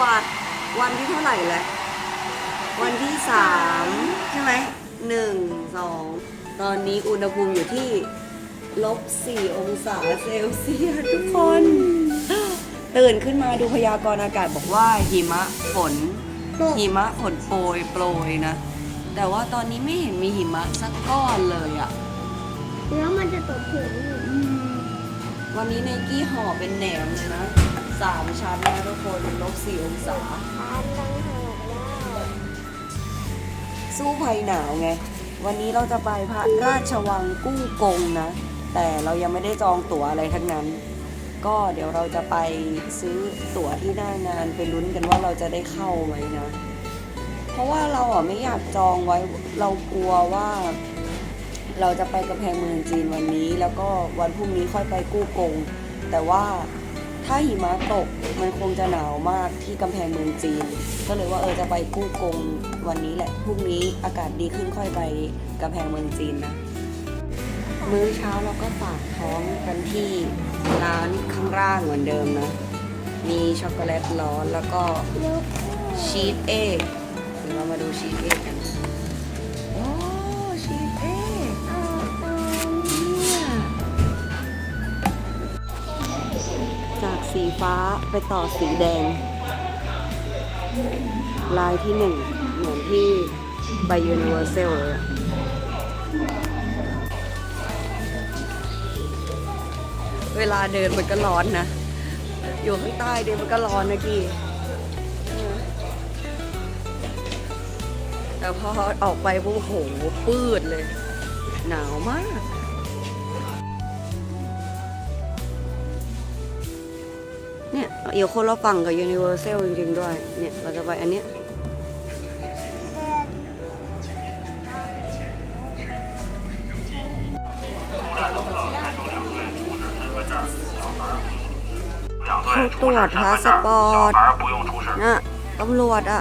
วัสดิ์วันที่เท่าไหร่แล้ววันที่สามใช่ไหมหนึ่งสองตอนนี้อุณหภูมิอยู่ที่ลบสี่องศาเซลเซียสทุกคน ตื่นขึ้นมาดูพยากรณ์อากาศบอกว่าหิมะฝนหิมะฝนโปรยโปรยนะ แต่ว่าตอนนี้ไม่เห็นมีหิมะสักก้อนเลยอะ่ะแล้วมันจะตกถึงวันนี้ไนกี้ห่อเป็นแหนมเลยนะ สามชั้นนะทุกคนลบสี่องศาทานตั้งหากแล้สู้ภัยหนาวไง วันนี้เราจะไปพระราชวังกู้กงนะ แต่เรายังไม่ได้จองตั๋วอะไรทั้งนั้น ก็เดี๋ยวเราจะไปซื้อตั๋วที่หน้างานไปลุ้นกันว่าเราจะได้เข้าไหมนะ เพราะว่าเราอะไม่อยากจองไว้เรากลัวว่าเราจะไปกำแพงเมืองจีนวันนี้ แล้วก็วันพรุ่งนี้ค่อยไปกู้กง แต่ว่า ถ้าหิมะตกมันคงจะหนาวมากที่กำแพงเมืองจีน ก็เลยว่าเออจะไปกู้กงวันนี้แหละพรุ่งนี้อากาศดีขึ้นค่อยไปกำแพงเมืองจีนนะ มื้อเช้าเราก็ฝากท้องกันที่ร้านข้างล่างเหมือนเดิมนะ มีช็อกโกแลตร้อนแล้วก็ชีสเอกเดี๋ยวเรามาดูชีสเอกกัน สีฟ้าไปต่อสีแดง ลายที่หนึ่งเหมือนที่ไบยูนิเวอร์แซลเลยอะเวลาเดินมันก็ร้อนนะ อยู่ข้างใต้เดินมันก็ร้อนนะกี่แต่พอออกไปปุ๊บโห ปืดเลย หนาวมาก เดี๋ยวคนเราฝังกับยูนิเวอร์แซลจริงๆด้วย เนี่ย เราจะไปอันเนี้ยเตรวจพาสปอร์ตนะตำรวจอะ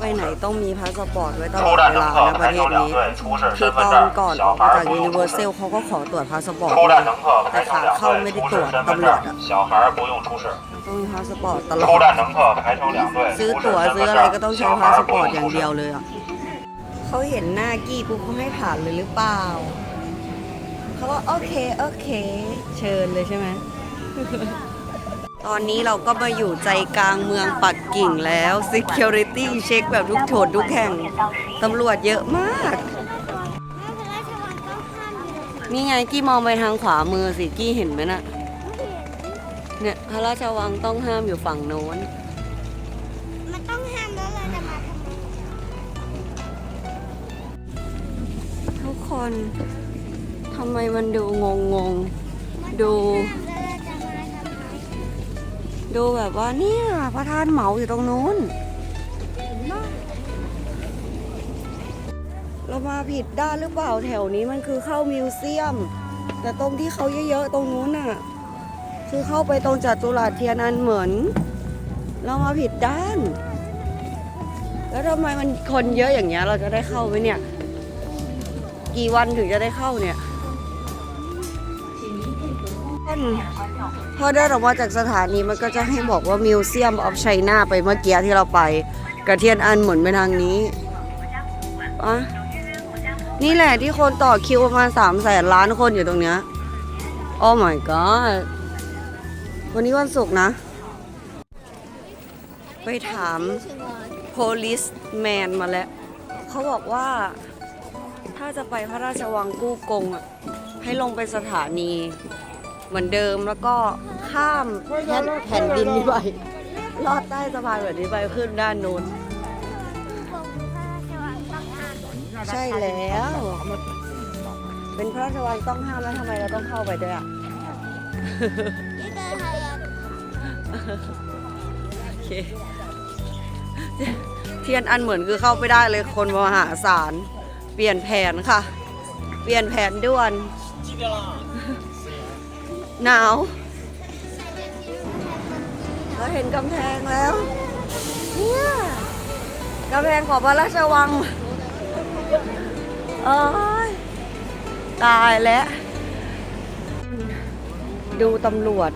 ไปไหนต้องมีพาสปอร์ตไว้ตลอดเวลาในประเทศนี้คือตอนก่อนออกมาจากยูนิเวอร์แซลเขาก็ขอตรวจพาสปอร์ตแต่ขาเข้าไม่ได้ตรวจตำรวจต้องมีพาสปอร์ตตลอดซื้อตั๋วซื้ออะไรก็ต้องใช้พาสปอร์ตอย่างเดียวเลยอะเขาเห็นหน้ากี้ปุ๊บเขาให้ผ่านเลยหรือเปล่าเขาก็โอเคโอเค เชิญเลยใช่ไหม ตอนนี้เราก็มาอยู่ใจกลางเมืองปักกิ่งแล้ว Security เช็คแบบทุกโถดทุกแห่ง ตำรวจเยอะมากแม่พระราชวังต้องข้ามอยู่ตรงนี่ไงกี้มองไปทางขวามือสิ กี้เห็นไหมน่ะ เนี่ยพระราชวังต้องห้ามอยู่ฝั่งโน้น มันต้องห้ามแล้วเราจะมาทำไมทุกคนทำไมมันดูงงงๆดูห้ามแล้วเราจะมาทำไม ดูแบบว่าเนี่ยพระธาตุเหมาอยู่ตรงนู้นเรามาผิดด้านหรือเปล่าแถวนี้มันคือเข้ามิวเซียม แต่ตรงที่เขาเยอะๆตรงนู้นน่ะ คือเข้าไปตรงจัตุรัสเทียนันเหมือน เรามาผิดด้าน แล้วทำไมมันคนเยอะอย่างเงี้ยเราจะได้เข้าไหมเนี่ย กี่วันถึงจะได้เข้าเนี่ย พอเดินออกมาจากสถานีมันก็จะให้บอกว่ามิวเซียมออฟไชน่าไปเมื่อกี้ที่เราไปกระเทียนอันเหมือนไปทางนี้อะนี่แหละที่คนต่อคิวประมาณสามแสนล้านคนอยู่ตรงเนี้ยโอ้ my god วันนี้วันศุกร์นะ ไปถาม police man มาแล้ว เขาบอกว่าถ้าจะไปพระราชวังกู้กงอะ ให้ลงไปสถานี เหมือนเดิมแล้วก็ข้ามแผ่นแผ่นดินนี้ไปลอดใต้สะพานแบบนี้ไปขึ้นด้านนู้น ใช่แล้ว เป็นพระราชวังต้องห้ามแล้วทำไมเราต้องเข้าไปด้วยอะโอเคเทียนอันเหมือนคือเข้าไม่ได้เลยคนมหาศาล เปลี่ยนแผนค่ะ เปลี่ยนแผนด่วน หนาวเราเห็นกำแพงแล้วเนี่ยกำแพงของพระราชวังเอ้ยตายแล้ว ดูตำรวจ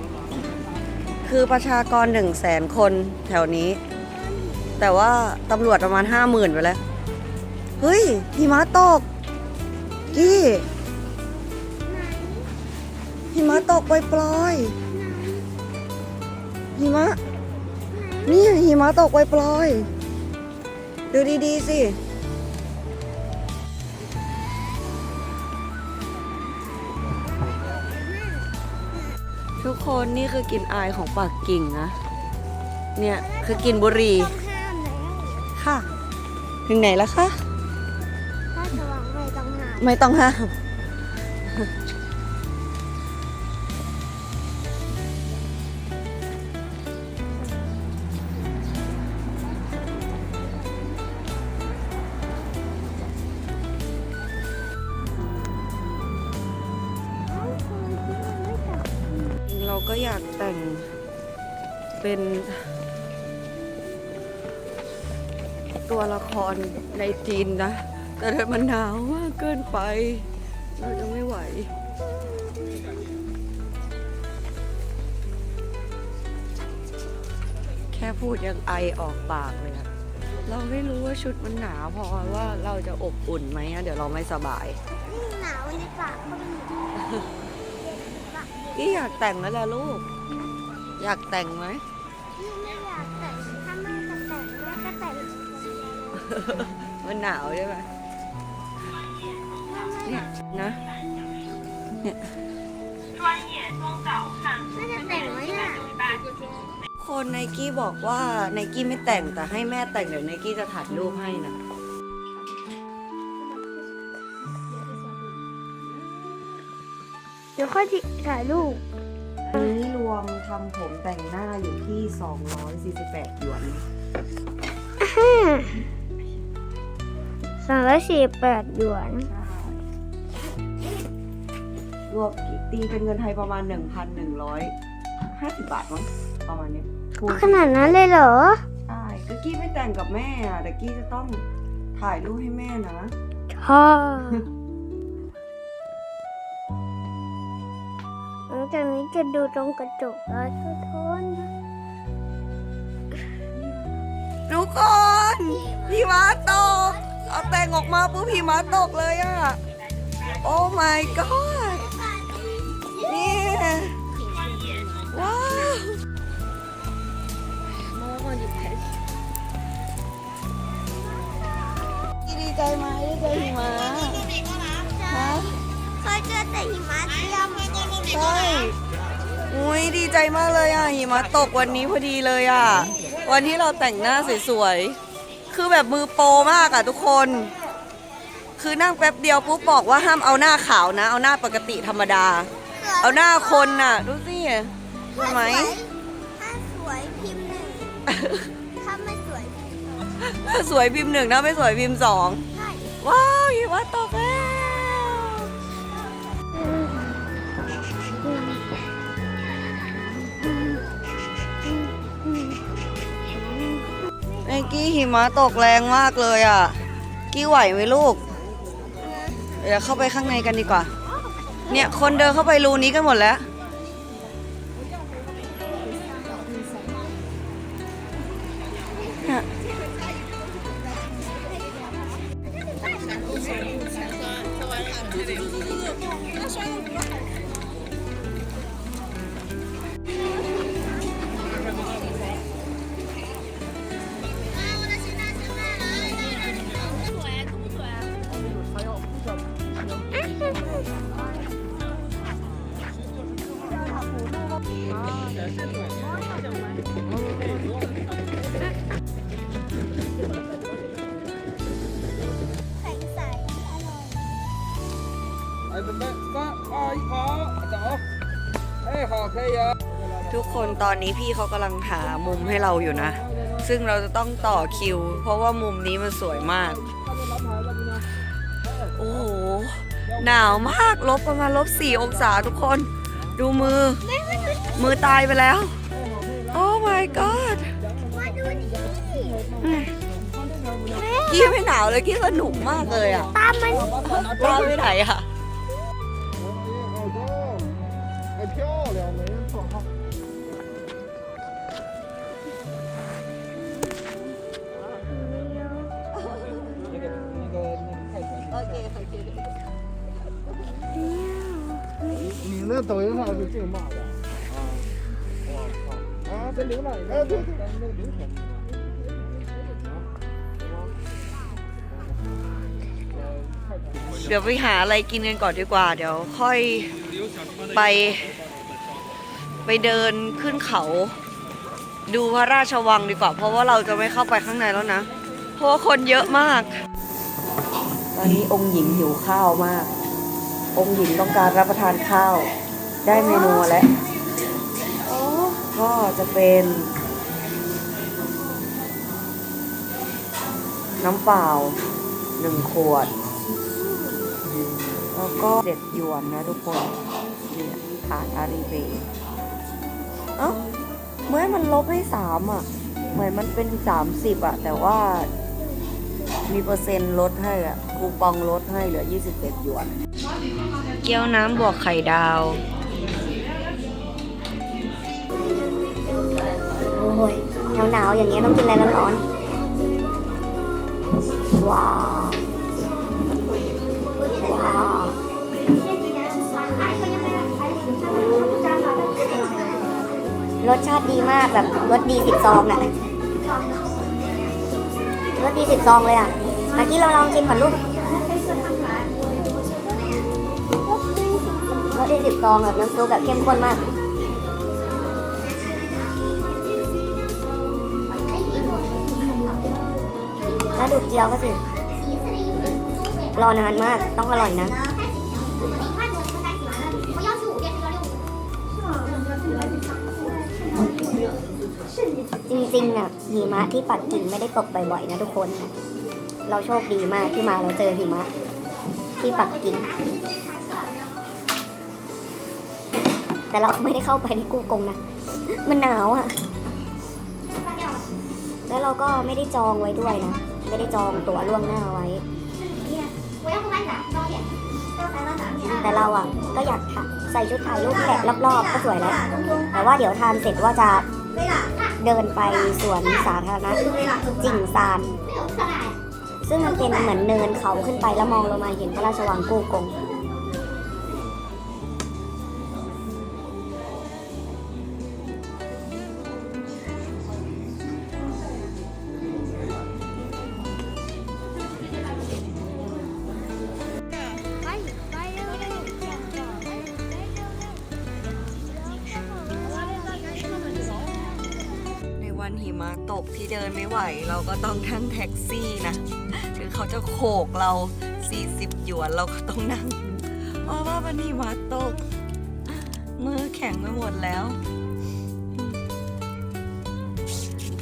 คือคือประชากรหนึ่งแสนคนแถวนี้ แต่ว่าตำรวจประมาณห้าหมื่นไปแล้ว เฮ้ยหิมะตก กี้ หิมะตกปล่อยๆหิมะ นี่หิมะตกปล่อยๆดูดีๆสิทุกคนนี่คือกินอายของปักกิ่งนะ เนี่ยคือกินบุหรี่ต้องห้ามแล้วค่ะ ถึงไหนแล้วคะ ถ้าสว่างไม่ต้องห้าม ไม่ต้องห้าม จีนนะ แต่ถ้ามันหนาวมากเกินไป เราจะไม่ไหวแค่พูดยังไอออกปากเลยอะเราไม่รู้ว่าชุดมันหนาวพอว่าเราจะอบอุ่นไหมอะเดี๋ยวเราไม่สบายยิ่งหนาวในปากก็มีพี่อยากแต่งแล้วแหละลูก อยากแต่งไหมยิ่งไม่อยากแต่ง ถ้าแม่จะแต่งแม่ก็แต่ง มันหนาวใช่ไหมเนี่ยนะแม่จะแต่งไหมอะคนไนกี้บอกว่าไนกี้ไม่แต่งแต่ให้แม่แต่งเดี๋ยวไนกี้จะถ่ายรูปให้นะเดี๋ยวค่อยถ่ายรูปอันนี้รวมทำผมแต่งหน้าอยู่ที่ 248หยวน สองร้อยสี่แปดหยวน รวมตีเป็นเงินไทยประมาณ 1,150 บาทมั้งประมาณเนี้ยคูณขนาดนั้นเลยเหรอ ใช่ก็กี้ไม่แต่งกับแม่อะแต่กี้จะต้องถ่ายรูปให้แม่นะพ่อหลังจากนี้จะดูตรงกระจกแล้วสะท้อนนะทุกคนพี่ม้าตก เอาแต่งออกมาปุ๊บพี่มาตกเลยอะโอ้ my god นี่ว้าว ดีใจไหมได้เจอหิมะฮะเคยเจอแต่หิมะเทียมใช่อุ้ยดีใจมากเลยอะหิมะตกวันนี้พอดีเลยอะ วันที่เราแต่งหน้าสวยๆ คือแบบมือโปรมากอะทุกคน คือนั่งแป๊บเดียวปุ๊บบอกว่าห้ามเอาหน้าขาวนะ เอาหน้าปกติธรรมดา เอาหน้าคนน่ะ ดูสิสวยไหมถ้าสวยพิมพ์หนึ่งถ้าไม่สวยพิมพ์สองถ้าสวยพิมพ์หนึ่งถ้าไม่สวยพิมพ์สองใช่ว้าวหิมะตกแล้ว ไอ้กี้หิมะตกแรงมากเลยอะ กี้ไหวไหมลูก เดี๋ยวเข้าไปข้างในกันดีกว่า เนี่ยคนเดินเข้าไปรูนี้กันหมดแล้ว ตอนนี้พี่เขากำลังหามุมให้เราอยู่นะ ซึ่งเราจะต้องต่อคิว เพราะว่ามุมนี้มันสวยมาก โอ้โห หนาวมากลบประมาณลบสี่องศาทุกคน ดูมือ มือตายไปแล้ว โอ้ my god กี้ไม่หนาวเลยกี้สนุกมากเลยอะ ตามมันป้าไปไหนอะ 那抖音上是净骂的啊！我操！啊，这领导也哎，对对，那个领导。 เดี๋ยวไปหาอะไรกินกันก่อนดีกว่า เดี๋ยวค่อยไป ไปเดินขึ้นเขา ดูพระราชวังดีกว่า เพราะว่าเราจะไม่เข้าไปข้างในแล้วนะ เพราะว่าคนเยอะมาก ตอนนี้องค์หญิงหิวข้าวมาก องค์หญิงต้องการรับประทานข้าว ได้เมนูแล้วก็จะเป็น น้ำเปล่าหนึ่งขวด แล้วก็เด็ดหยวนนะทุกคนนี่ยผ่านอารีเบเอ้าเมื่อมันลบให้สามอะ เหมือนมันเป็นสามสิบอะ แต่ว่ามีเปอร์เซ็นต์ลดให้อะคูปองลดให้เหลือ27หยวน เกี๊ยวน้ำบวกไข่ดาว โอ้ยหนาวๆอย่างเงี้ยต้องกินอะไรร้อนๆว้าวว้าวรสชาติดีมากแบบรสดีสิบซองน่ะรสดีสิบซองเลยอะเมื่อกี้เราลองชิมก่อนลูกรสดีสิบซองแบบน้ำซุปแบบเข้มข้นมาก แล้วดูเกี๊ยวก็สิ รอนานมาก ต้องอร่อยนะ จริงๆน่ะหิมะที่ปักกิ่งไม่ได้ตกบ่อยๆนะทุกคนเราโชคดีมากที่มาเราเจอหิมะ ที่ปักกิ่ง แต่เราไม่ได้เข้าไปในกูกงนะ มันหนาวอะแล้วเราก็ไม่ได้จองไว้ด้วยนะ ไม่ได้จองตั๋วล่วงหน้าไว้ แต่เราอะก็อยากถ่ายใส่ชุดถ่ายรูปแขกรอบๆ ก็สวยแล้ว แต่ว่าเดี๋ยวทานเสร็จว่าจะเดินไปสวนสาธารณะจิ่งซาน ซึ่งมันเป็นเหมือนเนินเขาขึ้นไปแล้วมองลงมาเห็นพระราชวังกู้กง ก็ต้องนั่งแท็กซี่นะถึงเขาจะโขกเรา 40 หยวนเราก็ต้องนั่ง เพราะว่ามันหิมะตก มือแข็งไปหมดแล้ว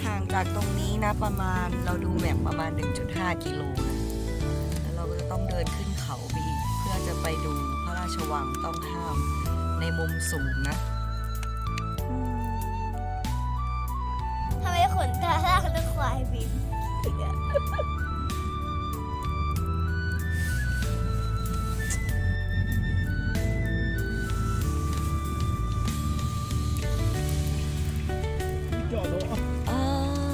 ห่างจากตรงนี้นะประมาณเราดูแมพประมาณ 1.5 กิโลนะแล้วเราก็จะต้องเดินขึ้นเขาไปอีก เพื่อจะไปดูพระราชวังต้องห้ามในมุมสูงนะ ควายบินเออ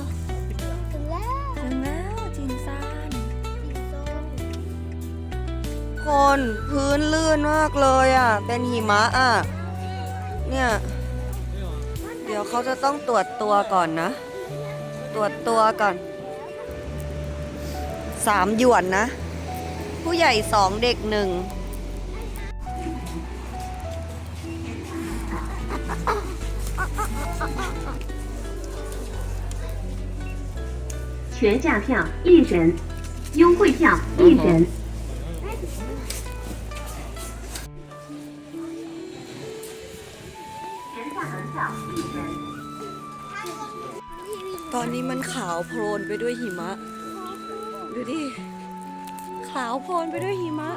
ถึงแล้วถึงแล้วจินซานสีส้มคนพื้นลื่นมากเลยอะ เป็นหิมะอะ เนี่ย เดี๋ยวเขาจะต้องตรวจตัวก่อนนะ ตรวจตัวก่อน สามหยวนนะ ผู้ใหญ่สองเด็กหนึ่ง 全价票一人，优惠票一人。 ตอนนี้มันขาวโพลนไปด้วยหิมะ ดูดิ ขาวโพลนไปด้วยหิมะ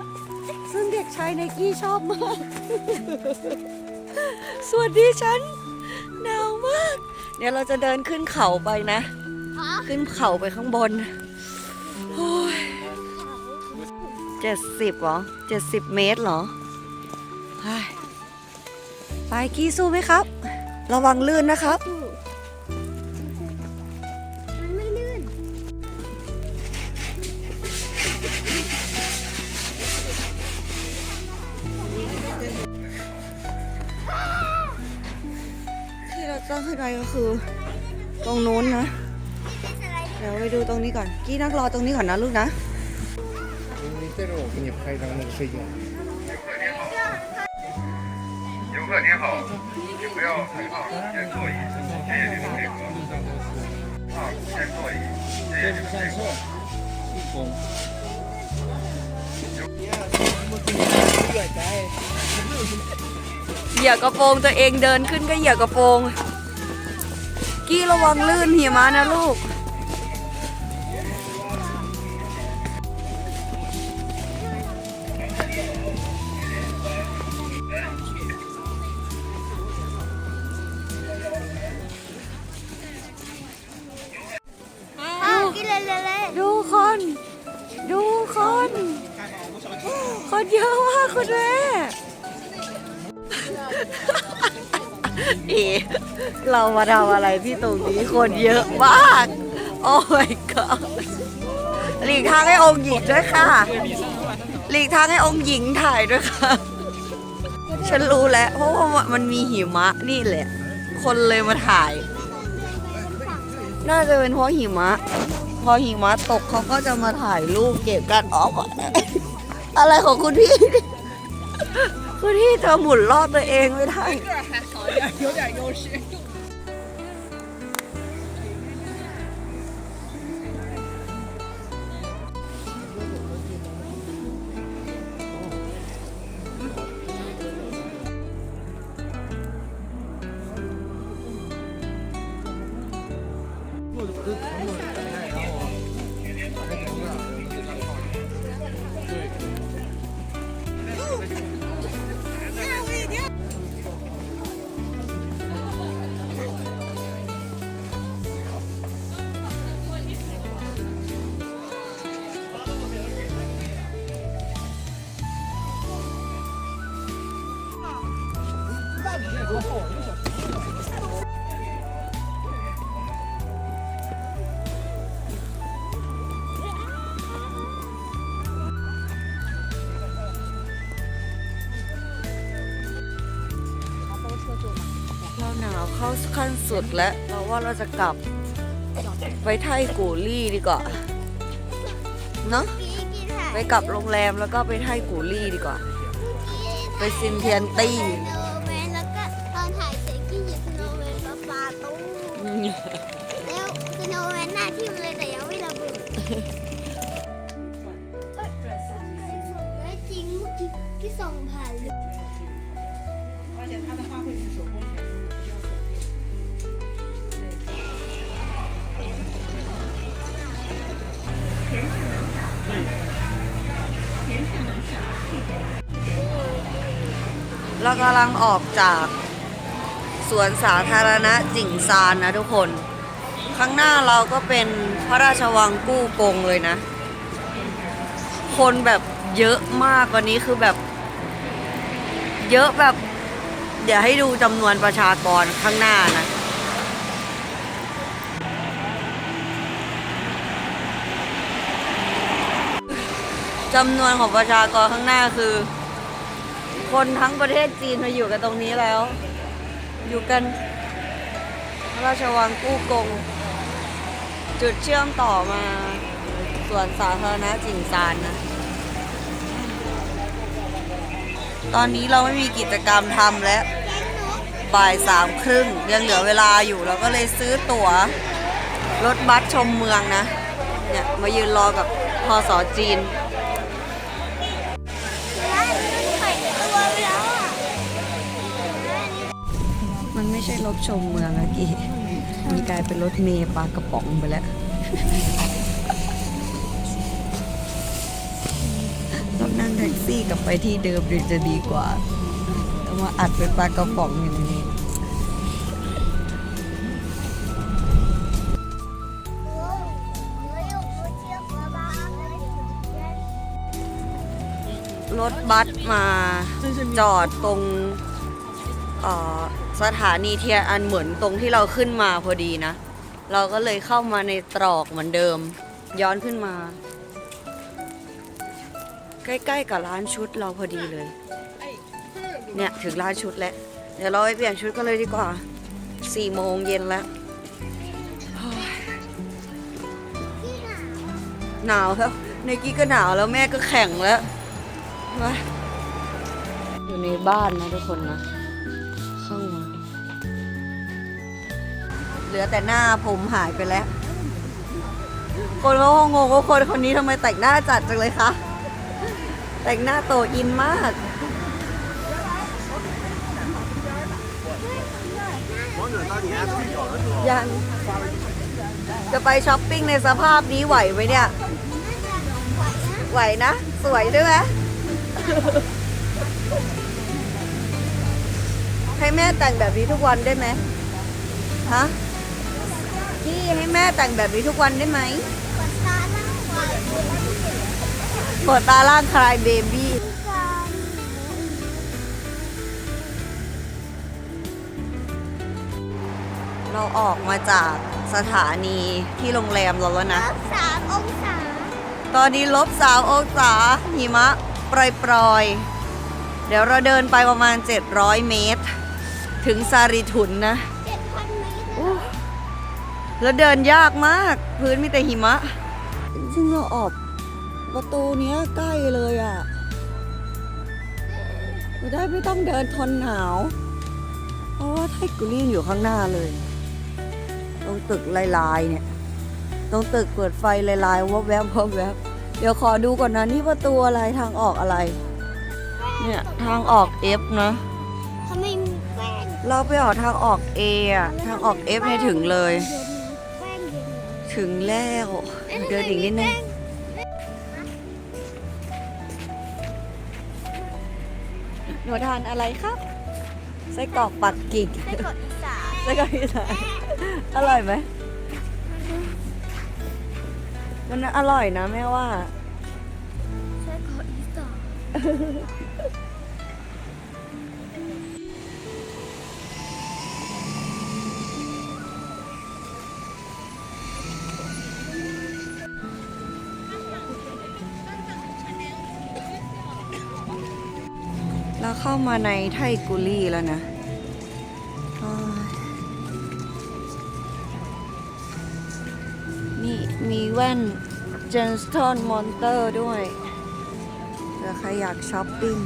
ซึ่งเด็กชายไนกี้ชอบมาก สวัสดีฉันหนาวมาก เดี๋ยวเราจะเดินขึ้นเขาไปนะ ขึ้นเขาไปข้างบนโอ้ยเจ็ดสิบเหรอเจ็ดสิบเมตรเหรอเฮ้ยไปกี้สู้ไหมครับ ระวังลื่นนะครับก่อน กี้นั่งรอตรงนี้ก่อนนะลูกนะ 你带着我给你拍一张那个背景。游客您好，请不要害怕，先座椅，谢谢您的配合。啊，先座椅，谢谢您的配合。เหยียบกระโปรงตัวเองเดินขึ้นก็เหยียบกระโปรง กี้ระวังลื่นหิมะนะลูก เอ๋เรามาทำอะไรที่ตรงนี้คนเยอะมาก โอ้ my god หลีกทางให้องค์หญิงด้วยค่ะ หลีกทางให้องค์หญิงถ่ายด้วยค่ะ ฉันรู้แล้ว เพราะว่ามันมีหิมะนี่แหละ คนเลยมาถ่าย น่าจะเป็นเพราะหิมะ พอหิมะตกเขาก็จะมาถ่ายรูปเก็บกันออกอะไรของคุณพี่ คุณพี่จะหมุนรอบตัวเองไม่ได้ 有点优势。 ข้าขั้นสุดแล้วเราว่าเราจะกลับไปไทกูลี่ดีกว่าเนอะไปกลับโรงแรมแล้วก็ไปไทกูลี่ดีกว่า ไปซินเทียนตี้สโนว์แมนแล้วก็ตอนถ่ายเสร็จก็หยิบสโนว์แมนมาปาตู้แล้วสโนว์แมนหน้าทิ่มเลยแต่ยังไม่ระเบิด เรากำลังออกจากสวนสาธารณะจิ่งซานนะทุกคน ข้างหน้าเราก็เป็นพระราชวังกู้กงเลยนะ คนแบบเยอะมากวันนี้คือแบบ เยอะแบบ เดี๋ยวให้ดูจำนวนประชากรข้างหน้านะจำนวนของประชากรข้างหน้าคือ คนทั้งประเทศจีนมาอยู่กันตรงนี้แล้ว อยู่กันพระราชวังกู้กง จุดเชื่อมต่อมาส่วนสาธารณะจิงซานนะ ตอนนี้เราไม่มีกิจกรรมทำแล้วบ่ายสามครึ่งยังเหลือเวลาอยู่เราก็เลยซื้อตั๋ว รถบัสชมเมืองนะ เนี่ย มายืนรอกับพอสอจีน ไม่ใช่รถชมเมืองอะกี้มันกลายเป็นรถเมย์ปลากระป๋องไปแล้วต้องนั่งแท็กซี่กลับไปที่เดิมจะดีกว่าต้องมาอัดเป็นปลากระป๋องอย่างนี้รถบัสมาจอดตรงเอ่อ สถานีเทียนอันเหมือนตรงที่เราขึ้นมาพอดีนะ เราก็เลยเข้ามาในตรอกเหมือนเดิม ย้อนขึ้นมา ใกล้ๆกับร้านชุดเราพอดีเลย เนี่ยถึงร้านชุดแล้ว เดี๋ยวเราไปเปลี่ยนชุดกันเลยดีกว่าสี่โมงเย็นแล้วหนาวแล้วในกี้ก็หนาวแล้วแม่ก็แข็งแล้วมาอยู่ในบ้านนะทุกคนนะ เหลือแต่หน้าผมหายไปแล้ว คนเขาคงงงว่าคนคนนี้ทำไมแต่งหน้าจัดจังเลยคะ แต่งหน้าโตอินมาก ยังจะไปช้อปปิ้งในสภาพนี้ไหวไหมเนี่ย ไหวนะ สวยด้วยไหมให้แม่แต่งแบบนี้ทุกวันได้ไหมฮะ ให้แม่แต่งแบบนี้ทุกวันได้ไหมเปิดตาล่างคลายเบบี้เราออกมาจากสถานีที่โรงแรมเราแล้วนะ สามองศา ตอนนี้ลบสาวองศาหิมะปล่อยๆ เดี๋ยวเราเดินไปประมาณ 700 เมตร ถึงซาริทุนนะ แล้วเดินยากมาก พื้นมีแต่หิมะซึ่งเราออกประตูเนี้ยใกล้เลยอะเราได้ไม่ต้องเดินทนหนาว เพราะว่าไทกุรีนอยู่ข้างหน้าเลย ตรงตึกลายๆเนี่ย ตรงตึกเปิดไฟลายๆวับแวบวับแวบเดี๋ยวขอดูก่อนนะนี่ประตูอะไรทางออกอะไร เนี่ยทางออก F นะ ทำไมมีแป้งเราไปออกทางออก A อะทางออก F เนี่ยถึงเลยแป้งเย็น ถึงแล้ว เดินอีกนิดนึงหนูทานอะไรครับไส้กรอกปักกิ่งไส้กรอกอีสานไส้กรอกอีสานอร่อยไหมมันอร่อยนะแม่ว่าไส้กรอกอีสาน เข้ามาในไทกุลีแล้วนะนี่มีแว่นเจนส t ตนมอนเตอร์ด้วยเผื่อใครอยากช้อปปิ้ง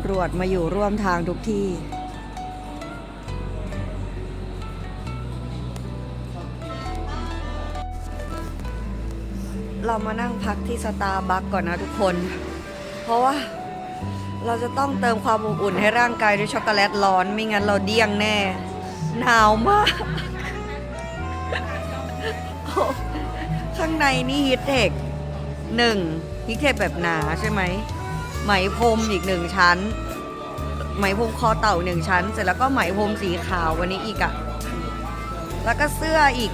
ำรวจมาอยู่ร่วมทางทุกที่ เรามานั่งพักที่สตาร์บัคก่อนนะทุกคน เพราะว่าเราจะต้องเติมความอบอุ่นให้ร่างกายด้วยช็อกโกแลตร้อน ไม่งั้นเราเดี้ยงแน่ หนาวมาก ข้างในนี่ฮิตเทคหนึ่งฮิตเทคแบบหนาใช่ไหม ไหมพรมอีกหนึ่งชั้น ไหมพรมคอเต่าหนึ่งชั้น เสร็จแล้วก็ไหมพรมสีขาววันนี้อีกอะแล้วก็เสื้ออีก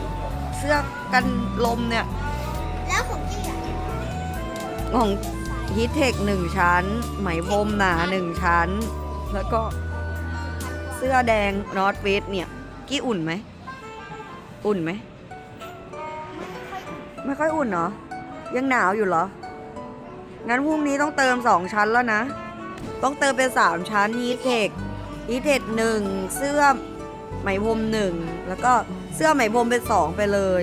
เสื้อกันลมเนี่ย แล้วของกี้อะของฮิตเทคหนึ่งชั้น ไหมพรมหนาหนึ่งชั้น แล้วก็เสื้อแดงนอตเวสเนี่ย กี้อุ่นไหม อุ่นไหม ไม่ค่อยอุ่นเหรอยังหนาวอยู่เหรอ งั้นพรุ่งนี้ต้องเติมสองชั้นแล้วนะ ต้องเติมเป็นสามชั้นฮีทเทคฮีทเทคหนึ่งเสื้อไหมพรมหนึ่งแล้วก็เสื้อไหมพรมเป็นสองไปเลย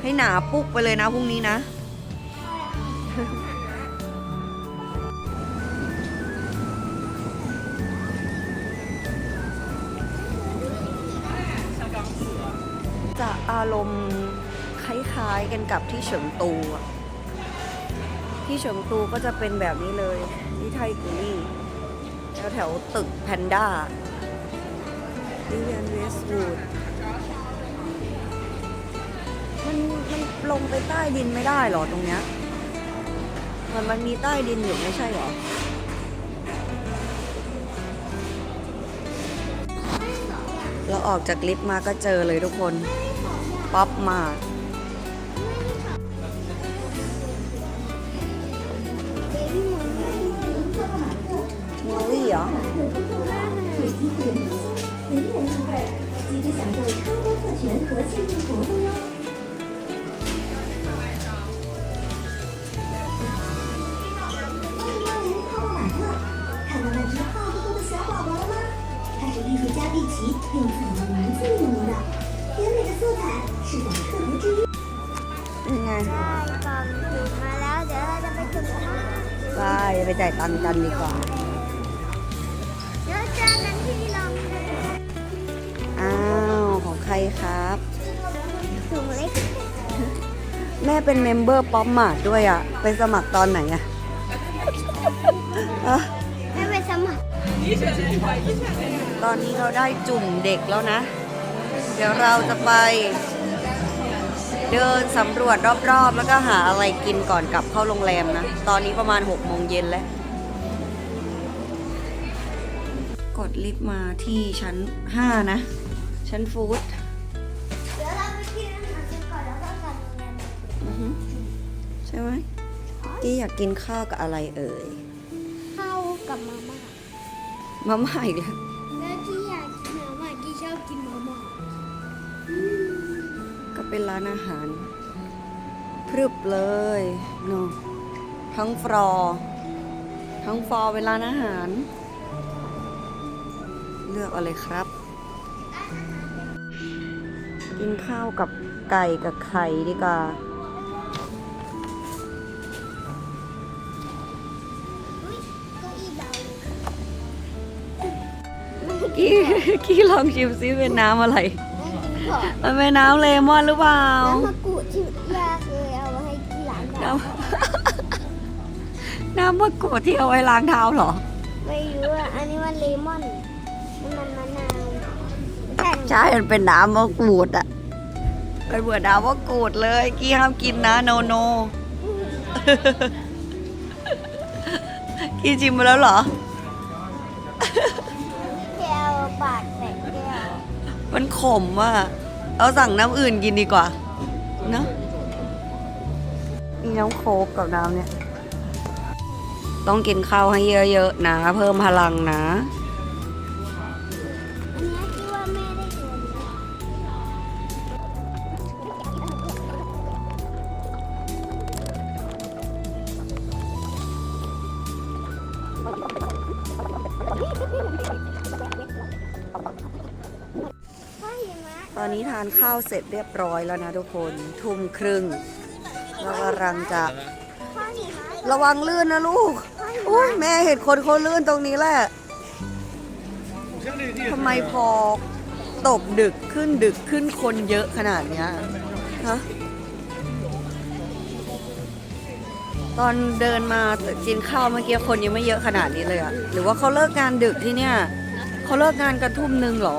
ให้หนาปุ๊กไปเลยนะพรุ่งนี้นะ จะอารมณ์คล้ายๆกันกับที่เฉิงตูอะ ที่เฉิงตูก็จะเป็นแบบนี้เลยที่ไทกุรี่แถวแถวตึกแพนด้าดิเวนเวสต์วูดมันมันลงไปใต้ดินไม่ได้เหรอตรงเนี้ยมันมันมีใต้ดินอยู่ไม่ใช่เหรอเราออกจากลิฟต์มาก็เจอเลยทุกคน ป๊อปมามอลลี่เหร ไปถึงท่าไปไปจ่ายตังค์กันดีกว่าเดี๋ยวเจ อกันที่โรงแรมอ้าวของใครครับถุงเล็กแม่เป็นเมมเบอร์ป๊อปมาร์ทด้วยอะ ไปสมัครตอนไหนอะอะไม่ไปสมัคร ตอนนี้เราได้จุ่มเด็กแล้วนะ เดี๋ยวเราจะไป เดินสำรวจรอบๆ แล้วก็หาอะไรกินก่อนกลับเข้าโรงแรมนะ ตอนนี้ประมาณ6โมงเย็นแล้ว กดลิฟต์มาที่ชั้น 5 นะ ชั้นฟู้ดเดี๋ยวเราไปกินอาหารกันก่อนแล้วก็กลับโรงแรมอือฮึใช่ไหมกี้อยากกินข้าวกับอะไรเอ่ยเข้ากับมาม่ามาม่าอีกแล้วแล้วที่อยากกินมาม่าที่ชอบกินมาม่าก็เป็นร้านอาหารพรึบเลยเนาะทั้งฟลอร์ทั้งฟลอร์เป็นร้านอาหาร เลือกเอาเลยครับ กินข้าวกับไก่กับไข่ดีกว่าอุ้ยเก้าอี้เบาเลยกี้กี้ลองชิมซิเป็นน้ำอะไรนั่งกินของมันเป็นน้ำเลมอนหรือเปล่า น้ำมะกรูดที่ย่าเคยเอามาให้ที่ร้านน้เราำน้ำมะกรูดที่เอาไว้ล้างเท้าเหรอ ไม่รู้อะ อันนี้มันเลมอนนี่มันมะนาว ใช่ใช่มันเป็นน้ำมะกรูดอะเป็นเหมือนน้ำมะกรูดเลย กี้ห้ามกินนะโนโน กี้ชิมมาแล้วเหรอ แก้วปาดแตกแก้วมันขมอะเอาสั่งน้ำอื่นกินดีกว่า เนอะมีน้ำโค้กกับน้ำเนี่ย ต้องกินข้าวให้เยอะๆนะ เพิ่มพลังนะ ตอนนี้ทานข้าวเสร็จเรียบร้อยแล้วนะทุกคน ทุ่มครึ่งเรากำลังจะระวังลื่นนะลูกอุ้ยแม่เห็นคนเขาลื่นตรงนี้แหละทำไมพอตกดึกขึ้นดึกขึ้นคนเยอะขนาดเนี้ยฮะ ตอนเดินมากินข้าวเมื่อกี้คนยังไม่เยอะขนาดนี้เลยอะหรือว่าเขาเลิกงานดึกที่เนี่ยเขาเลิกงานกันทุ่มหนึ่งเหรอ